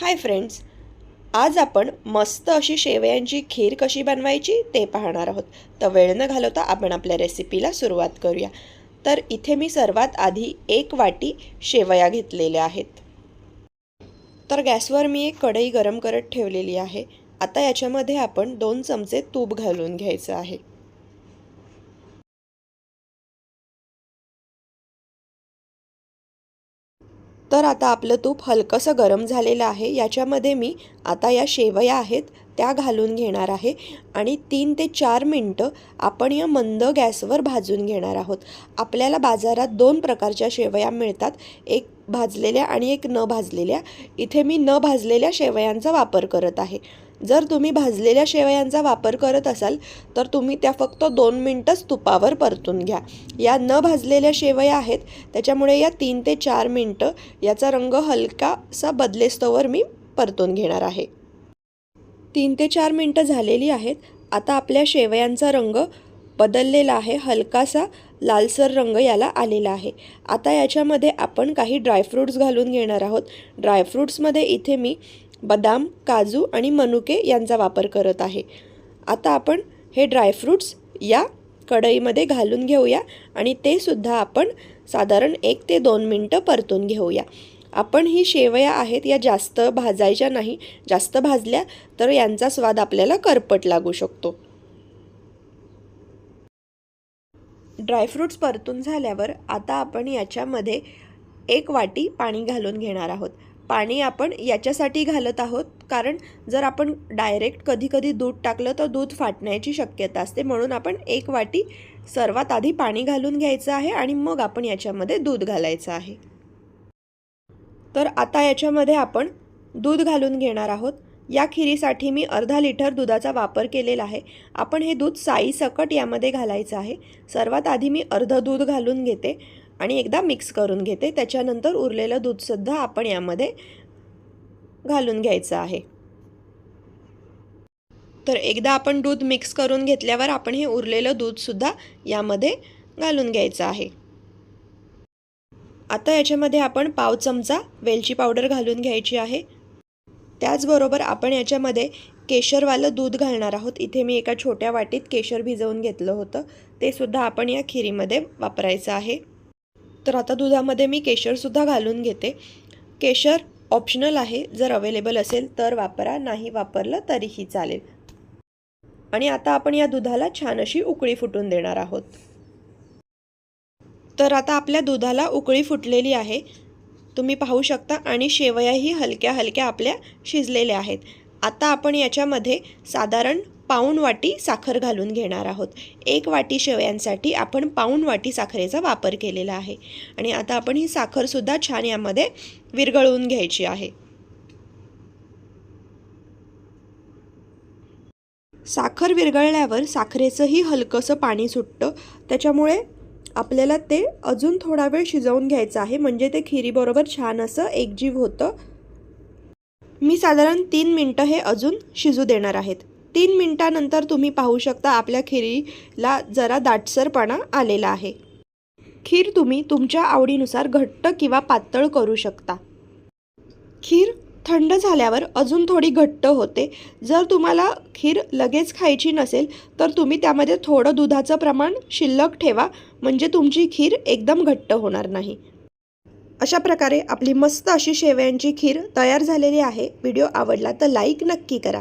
Hi friends आज आपण मस्त अशी शेवयांची खीर कशी बनवायची ते पाहणार आहोत. तर वेळ न घालवता आपण आपल्या रेसिपीला सुरुवात करूया. तर इथे मी सर्वात आधी एक वाटी शेवया घेतलेल्या आहेत. तर गॅसवर मी एक कढई गरम करत ठेवलेली आहे. आता याच्यामध्ये आपण दोन चमचे तूप घालून घ्यायचं आहे. तर आता आपलं तूप हलकंसं गरम झालेलं आहे. याच्यामध्ये मी आता या शेवया आहेत त्या घालून घेणार आहे आणि तीन ते चार मिनटं आपण या मंद गॅसवर भाजून घेणार आहोत. आपल्याला बाजारात दोन प्रकारच्या शेवया मिळतात एक भाजलेल्या आणि एक न भाजलेल्या. इथे मी न भाजलेल्या शेवयांचा वापर करत आहे. जर तुम्ही भाजलेल्या शेवयांचा वापर करत असाल तर तुम्ही त्या फक्त दोन मिनटंच तुपावर परतून घ्या. या न भाजलेल्या शेवया आहेत त्याच्यामुळे या तीन ते चार मिनटं याचा रंग हलकासा बदलेस्तोवर मी परतून घेणार आहे. तीन ते चार मिनटं झालेली आहेत. आता आपल्या शेवयांचा रंग बदललेला आहे. हलकासा लालसर रंग याला आलेला आहे. आता याच्यामध्ये आपण काही ड्रायफ्रूट्स घालून घेणार आहोत. ड्रायफ्रूट्समध्ये इथे मी बदाम काजू आणि मनुके यांचा वापर करत आहे. आता आपण हे ड्रायफ्रूट्स या कढईमध्ये घालून घेऊया आणि ते सुद्धा आपण साधारण एक ते दोन मिनटं परतून घेऊया. आपण ही शेवया आहेत या जास्त भाजायच्या नाही जास्त भाजल्या तर यांचा स्वाद आपल्याला करपट लागू शकतो. ड्रायफ्रूट्स परतून झाल्यावर आता आपण याच्यामध्ये एक वाटी पाणी घालून घेणार आहोत. पाणी आपण याच्यासाठी घालत आहोत. कारण जर आपण डायरेक्ट कधीकधी दूध टाकलं तर दूध फाटण्याची शक्यता असते. म्हणून आपण एक वाटी सर्वात आधी पाणी घालून घ्यायचं आहे आणि मग आपण याच्यामध्ये दूध घालायचं आहे. तर आता याच्यामध्ये आपण दूध घालून घेणार आहोत. या खिरीसाठी मी अर्धा लिटर दुधाचा वापर केलेला आहे. आपण हे दूध साईसकट यामध्ये घालायचं आहे. सर्वात आधी मी अर्धं दूध घालून घेते. आणि एकदा मिक्स करून घेते. त्याच्यानंतर उरलेलं दूधसुद्धा आपण यामध्ये घालून घ्यायचं आहे. तर एकदा आपण दूध मिक्स करून घेतल्यावर आपण हे उरलेलं दूधसुद्धा यामध्ये घालून घ्यायचं आहे. आता याच्यामध्ये आपण पाव चमचा वेलची पावडर घालून घ्यायची आहे. त्याचबरोबर आपण याच्यामध्ये केशरवालं दूध घालणार आहोत. इथे मी एका छोट्या वाटीत केशर भिजवून घेतलं होतं. ते सुद्धा आपण या खिरीमध्ये वापरायचं आहे. तर आता दुधामध्ये मी केशरसुद्धा घालून घेते. केशर ऑप्शनल आहे जर अवेलेबल असेल तर वापरा नाही वापरलं तरीही चालेल. आणि आता आपण या दुधाला छान अशी उकळी फुटून देणार आहोत. तर आता आपल्या दुधाला उकळी फुटलेली आहे. तुम्ही पाहू शकता आणि शेवयाही हलक्या हलक्या आपल्या शिजलेल्या आहेत. आता आपण याच्यामध्ये साधारण पाऊण वाटी साखर घालून घेणार आहोत. एक वाटी शेवयांसाठी आपण पाऊण वाटी साखरेचा वापर केलेला आहे. आणि आता आपण ही साखरसुद्धा छान यामध्ये विरघळवून घ्यायची आहे. साखर विरघळल्यावर साखरेचंही हलकंसं पाणी सुटतं. त्याच्यामुळे आपल्याला ते अजून थोडा वेळ शिजवून घ्यायचं आहे. म्हणजे ते खिरीबरोबर छान असं एकजीव होतं. मी साधारण तीन मिनटं हे अजून शिजू देणार आहेत. तीन मिनटानंतर तुम्ही पाहू शकता आपल्या खिरीला जरा दाटसरपणा आलेला आहे. खीर तुम्ही तुमच्या आवडीनुसार घट्ट किंवा पातळ करू शकता. खीर थंड झाल्यावर अजून थोडी घट्ट होते. जर तुम्हाला खीर लगेच खायची नसेल तर तुम्ही त्यामध्ये थोडं दुधाचं प्रमाण शिल्लक ठेवा म्हणजे तुमची खीर एकदम घट्ट होणार नाही. अशा प्रकारे आपली मस्त अशी शेवयांची खीर तयार झालेली आहे. व्हिडिओ आवडला तर लाईक नक्की करा.